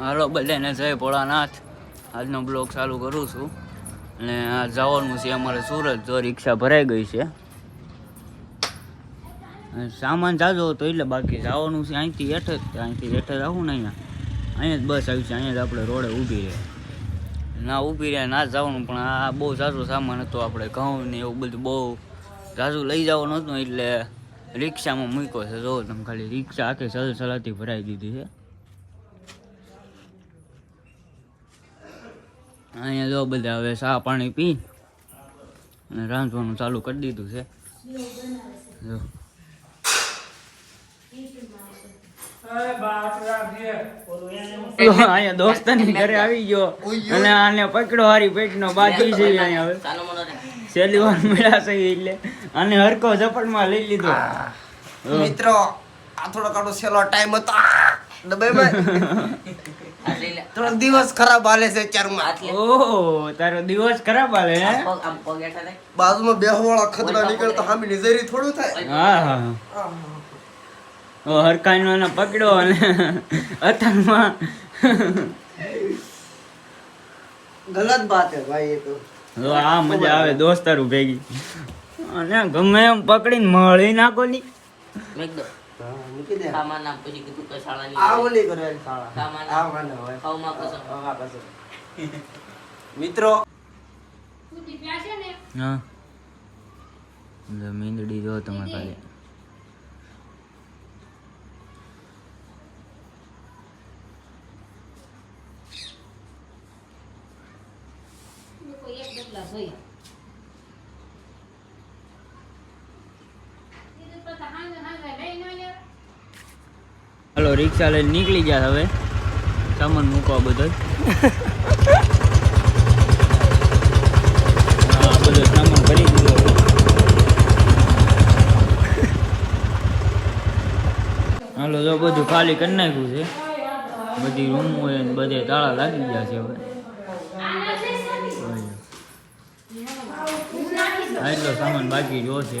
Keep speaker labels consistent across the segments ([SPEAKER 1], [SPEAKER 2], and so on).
[SPEAKER 1] હાલો બધાને જય ભોળાનાથ. આજનો બ્લોગ ચાલુ કરું છું. અને આ જવાનું છે અમારે સુરત, જો રિક્ષા ભરાઈ ગઈ છે. સામાન જાજો હતો એટલે બાકી જવાનું છે અહીંથી હેઠ જ, અહીંથી હેઠ જ આવું ને અહીંયા. અહીંયા જ બસ આવી છે, અહીંયા જ આપણે રોડે ઊભી રહે. ના ઊભી રહે, ના જવાનું, પણ આ બહુ ઝાઝો સામાન હતો, આપણે ઘઉં ને એવું બધું બહુ ઝાઝું લઈ જવાનું હતું, એટલે રિક્ષામાં મૂક્યો છે. જો તમે ખાલી રિક્ષા આખી સલસલાથી ભરાઈ દીધી છે. અહીંયા જો બધા હવે ચા પાણી પી અને રાંધવાનું ચાલુ કરી દીધું છે. જો. અહીંયા દોસ્તાની ઘરે આવી ગયો અને આને પકડો હારી પેટનો બાકી છે અહીંયા હવે. છેલ્લી વાર મળ્યા છે એટલે. આને હરકો ઝપટમાં લઈ લીધો.
[SPEAKER 2] મિત્રો આ થોડો કાઢો છેલ્લો ટાઈમ હતો! દબાઈમાં થોડો દિવસ ખરાબ હાલે છે ચારમાં
[SPEAKER 1] ઓહો તારો દિવસ ખરાબ હાલે હે?
[SPEAKER 2] બાજુમાં બેહવાળા ખતરા નીકળતા હામી નજરી થોડું થાય.
[SPEAKER 1] હા હા ઓ હરકાઈનો એને પકડ્યો અને અથાણમાં.
[SPEAKER 2] ગલત વાત હે ભાઈ એ તો.
[SPEAKER 1] આ મજા આવે દોસ્તારું ભેગી. અને ગમે એમ પકડીને મળી નાખો ની.
[SPEAKER 2] હા, મૂકી દે
[SPEAKER 3] સામાન આપ પછી કીધું કે શાળાની
[SPEAKER 2] આ ઓલી કરો એમ શાળા.
[SPEAKER 3] સામાન
[SPEAKER 2] આ વાના હોય.
[SPEAKER 3] ખાવામાં કસમ
[SPEAKER 2] હા, કશું. મિત્રો.
[SPEAKER 1] હા. જો મીંદડી જો તમે ખાલી હાલો રિક્ષા લઈને નીકળી ગયા હવે. સામાન મૂકવા બધો. બધો સામાન ભરી દીધો હાલો જો બધું ખાલી કરી નાખ્યું છે. બધી રૂમ હોય ને બધે તાળા લાગી ગયા છે હવે. હા, એટલો સામાન બાકી જો છે.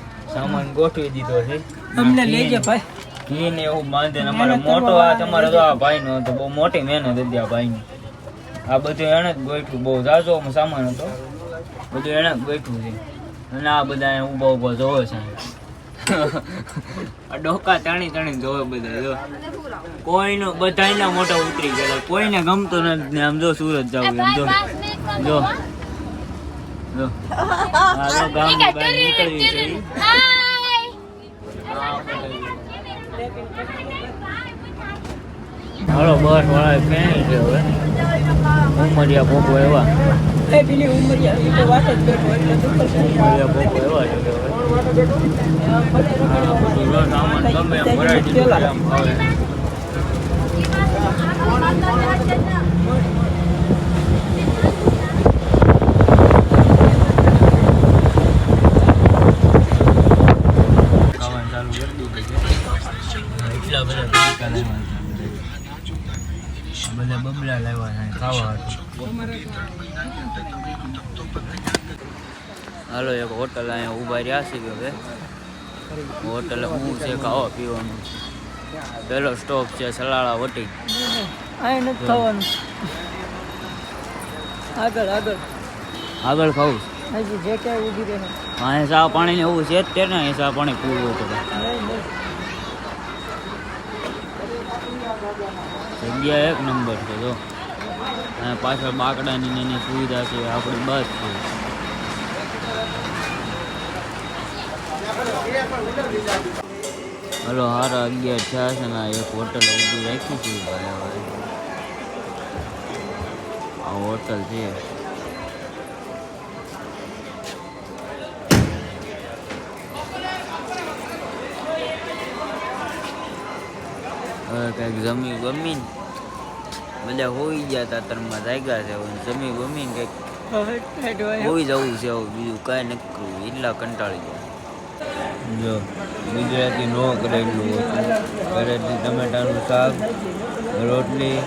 [SPEAKER 1] સામાન ગોઠવી દીધો છે.
[SPEAKER 4] અમને લઈ જા ભાઈ.
[SPEAKER 1] ઘી ને એવું બાંધે અમારે મોટો આ તમારો તો આ ભાઈ નો હતો બહુ મોટી મહેનત હતી આ ભાઈ ની આ બધું એને જ ગોઠવું બહુ જાજો સામાન હતો. બધું એને જ ગોઠવું છે. અને આ બધા ઊભા ઊભા જોવે છે આ ડોકા તાણી તાણી જોવે બધા જો. કોઈનો બધાયના મોટા ઉતરી ગયેલા કોઈને ગમતો નથી ને આમ જો સુરત જવું એમ જો. જો. બહાર નીકળવી છે હાલો બસ વાળા ક્યાંય છે હવે? ઉમરિયા ભોગો એવા.
[SPEAKER 4] ઉંમરિયા
[SPEAKER 1] ભોગો એવા છે હવે. સામાન ગમે ભરાઈ દીધું છે આમ હવે ખાવાનું ચાલુ કરી દીધું છે એટલા બધા બબલા લાવ્યા છે ખાવા હાલો એક હોટલ અહીંયા ઊભા રહ્યા છે હવે. હોટલ હું છે ખાવા પીવાનું? પહેલો સ્ટોપ છે સલાળા વટી.
[SPEAKER 4] અહીં નથી ખાવાનું. આગળ આગળ.
[SPEAKER 1] આગળ ખાવું?
[SPEAKER 4] હજી જે ક્યાંય ઊભી રહે
[SPEAKER 1] અહીંયા ચા પાણી ને એવું છે જ તે ને અહીંયા ચા પાણી પૂરું પડે જગ્યા એક નંબર છે જો. અહીંયા પાછળ બાકડાની ને એની સુવિધા છે, આપણી બસ છે. હલો, હારા અગિયાર થયા છે ને આ એક હોટલ ઊભી રાખી છે ભાઈ હવે. આ હોટલ છે. હવે કંઈક જમી ગમીને બધા હોઈ ગયા હતા તરમાં જાગ્યા છે હવે. જમી ગમીને કંઈક હોઈ જવું છે હવે બીજું કાંઈ નથી કરવું. એટલા કંટાળી ગયા. જો ગુજરાતી નો કરેલું હતું. ઘરેથી ટમેટાનું શાક રોટલી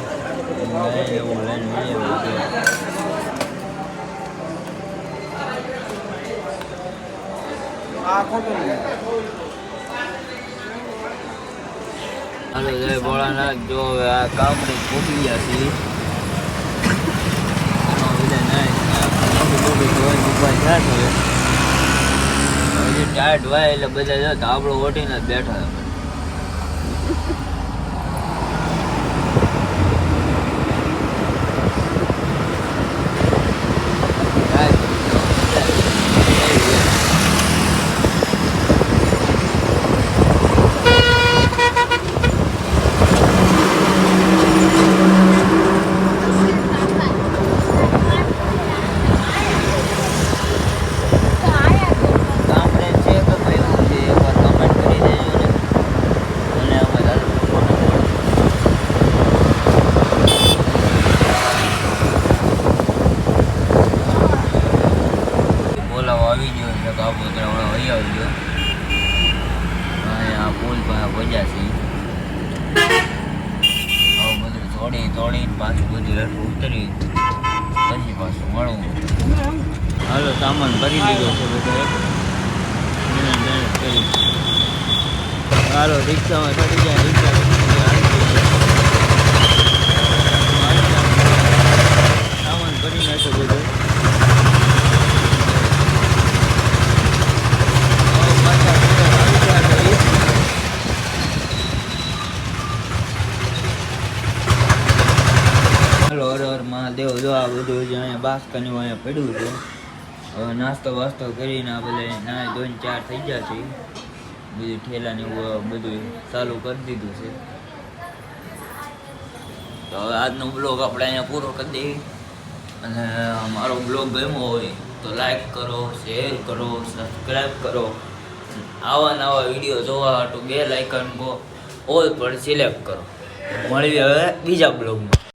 [SPEAKER 1] ને એવું લઈને જઈએ બધે. હાલો ભોળાનાથ, જો આ કાપડી ફૂટી ગયા છે. ટાઈટ વાય એટલે બધા જો ધાબળો જ બેઠા છે ગામડે છે કે ભાઈ એવું છે એકવાર કમેન્ટ કરી દેજો ને અને અમે તારે ફોન બોલાવો આવી ગયો છે કાબોતરા વાળો અહીં આવી ગયો અહીંયા પુલ પાસે પહોંચ્યા છે આવું બધું થોડી તોડીને પાછું બધું હેઠું ઉતરી પછી પાછું મળવું હાલો, સામાન ભરી દીધો છે બધો. હાલો, રિક્ષામાં ચડી જાય, રિક્ષા સામાન ભરી નાખ્યો બધો હવે પાછા ઘરે આવી ગયા છીએ. હાલો હર હર જો આ બધું જે અહીંયા બાસ્કાનું અહીંયા પડ્યું છે. હવે નાસ્તો વાસ્તો કરીને આ બધા નાય ધોઈને ચાર થઈ ગયા છે. બધું ઠેલાની એવું બધું ચાલુ કરી દીધું છે. તો હવે આજનો બ્લોગ આપણે અહીંયા પૂરો કરી દઈએ. અને મારો બ્લોગ ગમ્યો હોય તો લાઈક કરો શેર કરો સબસ્ક્રાઈબ કરો. આવા નવા વીડિયો જોવા તો બે લાઇકન કો ઓલ પર સિલેક્ટ કરો. મળીએ હવે બીજા બ્લોગમાં.